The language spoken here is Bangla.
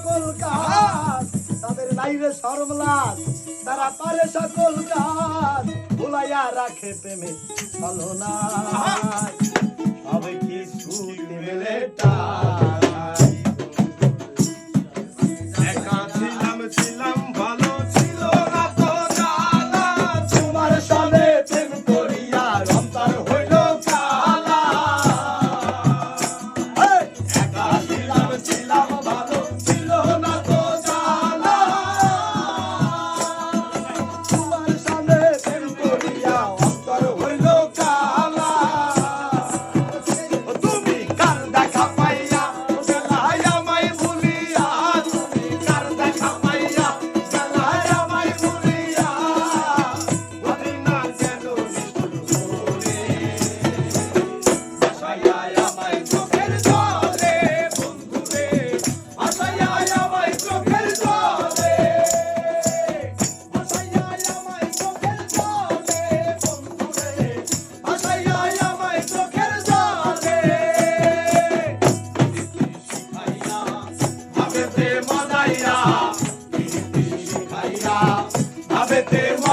সকল কাজ তাদের নাইরে সর্বলাস তারা পারে সকল কাজ ভুলাইয়া রাখে প্রেমে ছলনায় সবে ভাবেতে মজাইয়া ভাবেতে মজাইয়া